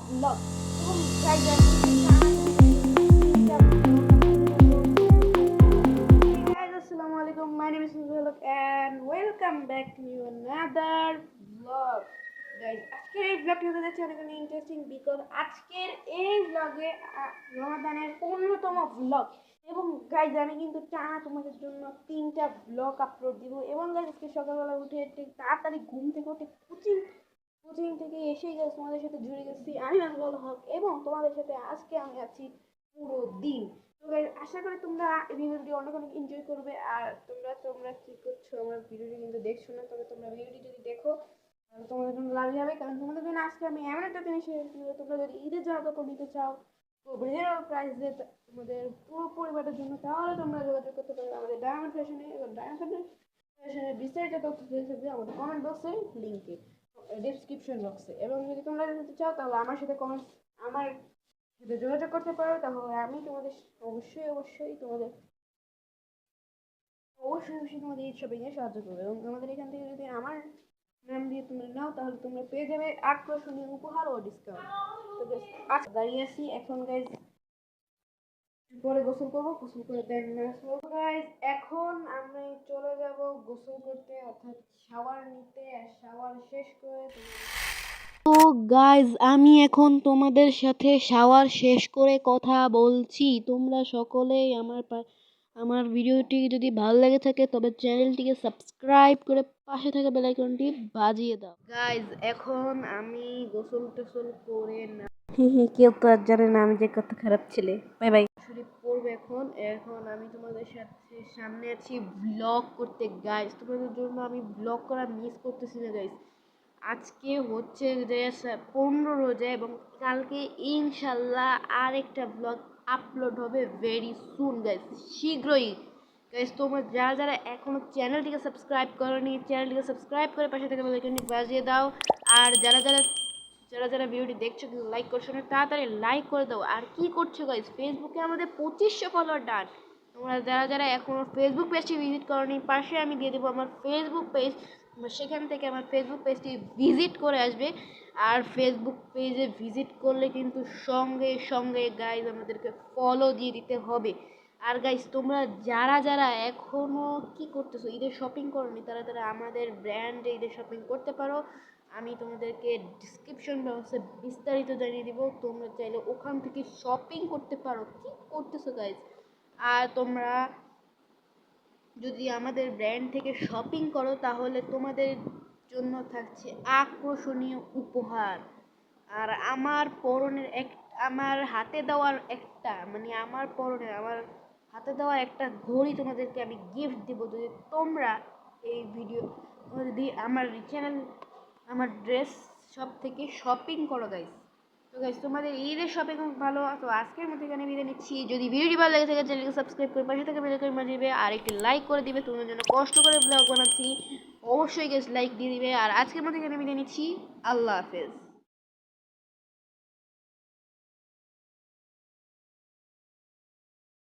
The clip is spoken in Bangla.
vlog. Guys, আজকের এই অনেক ইন্টারেস্টিং বিকজ আজকের এই ব্লগে অন্যতম ব্লগ এবং কিন্তু টানা তোমাদের জন্য তিনটা ব্লগ আপলোড দিব এবং সকালবেলা উঠে তাড়াতাড়ি ঘুম থেকে উঠে থেকে এসেই গেছে, তোমাদের সাথে জুড়ে গেছি আমি আজকাল হক এবং তোমাদের সাথে আজকে আমি আছি পুরো দিন। তো আশা করি তোমরা ভিডিওটি অনেক অনেক এনজয় করবে আর তোমরা তোমরা কি করছ? আমার ভিডিওটি কিন্তু দেখছ না, তবে তোমরা ভিডিওটি যদি দেখো তোমাদের জন্য লাভ হবে। কারণ তোমাদের জন্য আজকে আমি এমন একটা জিনিস তোমরা যদি ঈদের জামা কাপড় নিতে চাও রিজনেবল প্রাইসে তোমাদের পুরো পরিবারের জন্য, তাহলে তোমরা যোগাযোগ করতে পারবে আমাদের ডায়মন্ড ফ্যাশনে এবং ডায়মন্ড ফ্যাশনের বিস্তারিত তথ্য পেয়ে যাবে আমাদের কমেন্ট বক্সে লিঙ্কে ডিসক্রিপশন বক্সে এবং যদি তোমরা জানতে চাও, তাহলে আমার সাথে কমেন্ট আমার সাথে যোগাযোগ করতে পারো। তাহলে আমি তোমাদের অবশ্যই অবশ্যই তোমাদের, অবশ্যই অবশ্যই তোমাদের এই শপিংয়ে সাহায্য করবে। এবং আমাদের এখান থেকে যদি আমার নাম দিয়ে তোমরা নাও, তাহলে তোমরা পেয়ে যাবে আকর্ষণীয় উপহার ও ডিসকাউন্ট তো আজকে দাঁড়িয়ে আছি। এখন গাইজ পরে গোসল করব গোসল করে দেন গাইজ এখন আমি চলে যাব গোসল করতে অর্থাৎ শাওয়ার নিতে আর শাওয়ার শেষ করে তো গাইজ আমি এখন তোমাদের সাথে শাওয়ার শেষ করে কথা বলছি। তোমরা সকলেই আমার আমার ভিডিওটি যদি ভালো লেগে থাকে তবে চ্যানেলটিকে সাবস্ক্রাইব করে পাশে থাকা বেল আইকনটি বাজিয়ে দাও। গাইজ এখন আমি গোসল টোসল করে না কেউ তো আর জানে না আমি যে কত খারাপ ছেলে। বাই বাই এখন এখন আমি তোমাদের সাথে সামনে আছি ব্লগ করতে। গাইজ তোমাদের জন্য আমি ব্লগ করা মিস করতেছি না গাইজ আজকে হচ্ছে যে পনেরো রোজা এবং কালকে ইনশাল্লাহ আরেকটা ব্লগ আপলোড হবে ভেরি সুন গাইজ শীঘ্রই। গাইজ তোমরা যারা যারা এখনও চ্যানেলটিকে সাবস্ক্রাইব করোনি চ্যানেলটিকে সাবস্ক্রাইব করে পাশে থেকে বাজিয়ে দাও। আর যারা যারা যারা যারা ভিডিওটি দেখছ, কিন্তু লাইক করছ না, তাড়াতাড়ি লাইক করে দাও। আর কি করছ গাইজ ফেসবুকে আমাদের পঁচিশশো ফলোয়ার ডান। তোমরা যারা যারা এখনও ফেসবুক পেজটি ভিজিট করোনি, পাশে আমি দিয়ে দেবো আমার ফেসবুক পেজ সেখান থেকে আমার ফেসবুক পেজটি ভিজিট করে আসবে। আর ফেসবুক পেজে ভিজিট করলে কিন্তু সঙ্গে সঙ্গে গাইজ আমাদেরকে ফলো দিয়ে দিতে হবে। আর গাইজ তোমরা যারা যারা এখনও কি করতেছো? ঈদের শপিং করোনি, তারা তারা আমাদের ব্র্যান্ডে ঈদের শপিং করতে পারো। আমি তোমাদেরকে ডিসক্রিপশন বক্সে বিস্তারিত জানিয়ে দিব। তোমরা চাইলে ওখান থেকে শপিং করতে পারো। কি করতেছো গাইজ আর তোমরা যদি আমাদের ব্র্যান্ড থেকে শপিং করো, তাহলে তোমাদের জন্য থাকছে আকর্ষণীয় উপহার। আর আমার পরনের এক, আমার হাতে দেওয়ার একটা মানে আমার পরনের, আমার হাতে দেওয়া একটা ঘড়ি তোমাদেরকে আমি গিফট দেবো। যদি তোমরা এই ভিডিও যদি আমার চ্যানেল আমার ড্রেস সব থেকে শপিং করো গাইস তো গাইস তোমাদের ঈদের শপিং ভালো, তো আজকের মধ্যে এখানে বিদায় নিচ্ছি। যদি ভিডিওটি ভালো লাগে থাকে চ্যানেলকে সাবস্ক্রাইব করে পাশে থেকে বেল মারি দিবে, আর একটি লাইক করে দিবে। তোমাদের জন্য কষ্ট করে ব্লগ বানাচ্ছি। অবশ্যই গেস লাইক দিয়ে দিবে। আর আজকের মধ্যে এখানে বিদায় নিচ্ছি। আল্লাহ হাফেজ।